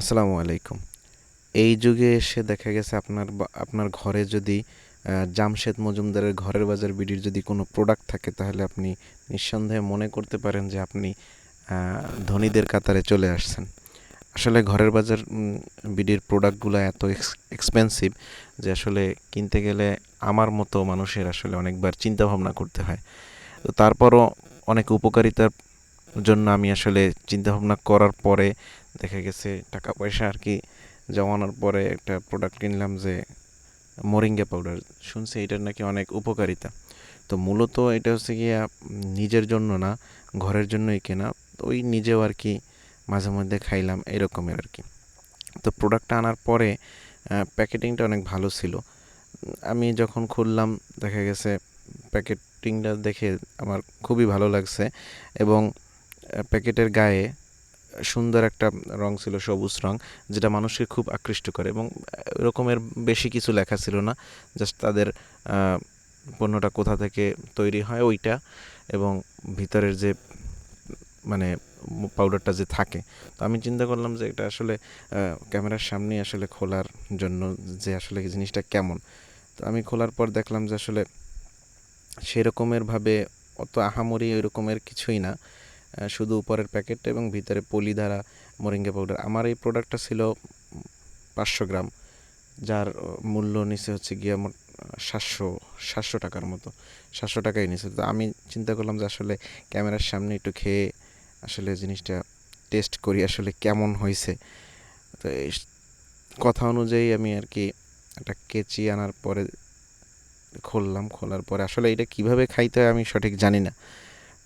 আসসালামু আলাইকুম। এই যুগে এসে দেখা গেছে আপনার আপনার ঘরে যদি জামশেদ মজুমদারের ঘরের বাজার বিডির যদি কোনো প্রোডাক্ট থাকে, তাহলে আপনি নিঃসন্দেহে মনে করতে পারেন যে আপনি ধনীদের কাতারে চলে আসছেন। আসলে ঘরের বাজার বিডির প্রোডাক্টগুলো এত এক্সপেন্সিভ যে আসলে কিনতে গেলে আমার মতো মানুষের আসলে অনেকবার চিন্তা ভাবনা করতে হয়। তো তারপরও অনেক উপকারিতার জন্য আমি আসলে চিন্তা ভাবনা করার পরে দেখা গেছে টাকা পয়সা আর কি জমানোর পরে একটা প্রোডাক্ট কিনলাম যে মোরিঙ্গা পাউডার শুনছি এটার নাকি অনেক উপকারিতা। তো মূলত এটা হচ্ছে গিয়া নিজের জন্য না, ঘরের জন্যই কেনা। তো ওই নিজেও আর কি মাঝে মধ্যে খাইলাম এরকমের আর কি। তো প্রোডাক্টটা আনার পরে প্যাকেটিংটা অনেক ভালো ছিল। আমি যখন খুললাম, দেখা গেছে প্যাকেটিংটা দেখে আমার খুবই ভালো লাগছে এবং প্যাকেটের গায়ে সুন্দর একটা রং ছিল, সবুজ রং, যেটা মানুষকে খুব আকৃষ্ট করে এবং এরকমের বেশি কিছু লেখা ছিল না জাস্ট তাদের পণ্যটা কোথা থেকে তৈরি হয় ওইটা এবং ভিতরের যে মানে পাউডারটা যে থাকে। তো আমি চিন্তা করলাম যে এটা আসলে ক্যামেরার সামনে আসলে খোলার জন্য যে আসলে জিনিসটা কেমন। তো আমি খোলার পর দেখলাম যে আসলে সেরকমের ভাবে অত আহামরি ওই রকমের কিছুই না। শুধু উপরের প্যাকেট এবং ভিতরে পলি দ্বারা মোরিঙ্গা পাউডার আমার এই প্রোডাক্টটা ছিল পাঁচশো গ্রাম, যার মূল্য নিচে হচ্ছে গিয়ে সাতশো সাতশো টাকার মতো, সাতশো টাকাই নিচে। তো আমি চিন্তা করলাম যে আসলে ক্যামেরার সামনে একটু খেয়ে আসলে জিনিসটা টেস্ট করি আসলে কেমন হয়েছে। তো কথা অনুযায়ী আমি আর কি একটা কেচি আনার পরে খুললাম। খোলার পরে আসলে এটা কীভাবে খাইতে হয় আমি সঠিক জানি না।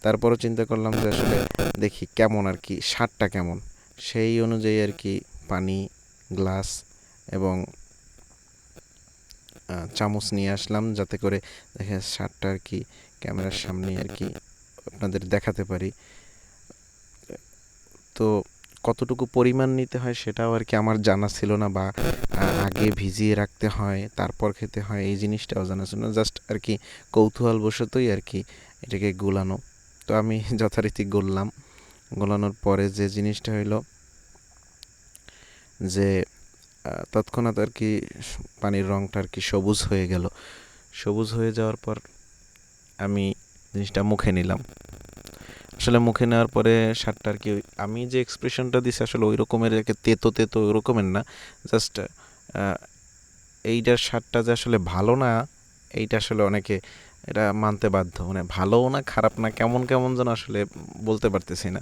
তারপরও চিন্তা করলাম যে আসলে দেখি কেমন আর কি, স্বাদটা কেমন। সেই অনুযায়ী আর কি পানি, গ্লাস এবং চামচ নিয়ে আসলাম যাতে করে দেখে স্বাদটা আর কি ক্যামেরার সামনে আর কি আপনাদের দেখাতে পারি। তো কতটুকু পরিমাণ নিতে হয় সেটাও আর কি আমার জানা ছিল না বা আগে ভিজিয়ে রাখতে হয়, তারপর খেতে হয়, এই জিনিসটাও জানা ছিল না। জাস্ট আর কি কৌতূহল বশতই আর কি এটাকে গোলানো। তো আমি যথারীতি গললাম। গোলানোর পরে যে জিনিসটা হইল যে তৎক্ষণাৎ আর কি পানির রঙটা আর কি সবুজ হয়ে গেল। সবুজ হয়ে যাওয়ার পর আমি জিনিসটা মুখে নিলাম। আসলে মুখে নেওয়ার পরে স্বাদটা আর কি আমি যে এক্সপ্রেশনটা দিছি আসলে ওই রকমের একে তেতো তেতো ওই রকমের না। জাস্ট এইটার স্বাদটা যে আসলে ভালো না, এইটা আসলে অনেকে এটা মানতে বাধ্য মানে ভালোও না, খারাপ না, কেমন কেমন যেন আসলে বলতে পারতেছি না।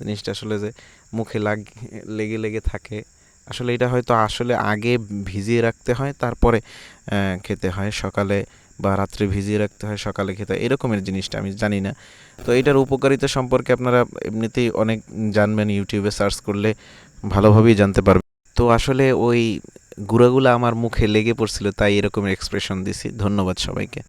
জিনিসটা আসলে যে মুখে লাগ, লেগে লেগে থাকে। আসলে এটা হয়তো আসলে আগে ভিজিয়ে রাখতে হয়, তারপরে খেতে হয়। সকালে বা রাত্রে ভিজিয়ে রাখতে হয়, সকালে খেতে হয়, এরকমের জিনিসটা আমি জানি না। তো এটার উপকারিতা সম্পর্কে আপনারা এমনিতেই অনেক জানবেন, ইউটিউবে সার্চ করলে ভালোভাবেই জানতে পারবেন। তো আসলে ওই গুঁড়াগুলো আমার মুখে লেগে পড়ছিল, তাই এরকমের এক্সপ্রেশন দিছি। ধন্যবাদ সবাইকে।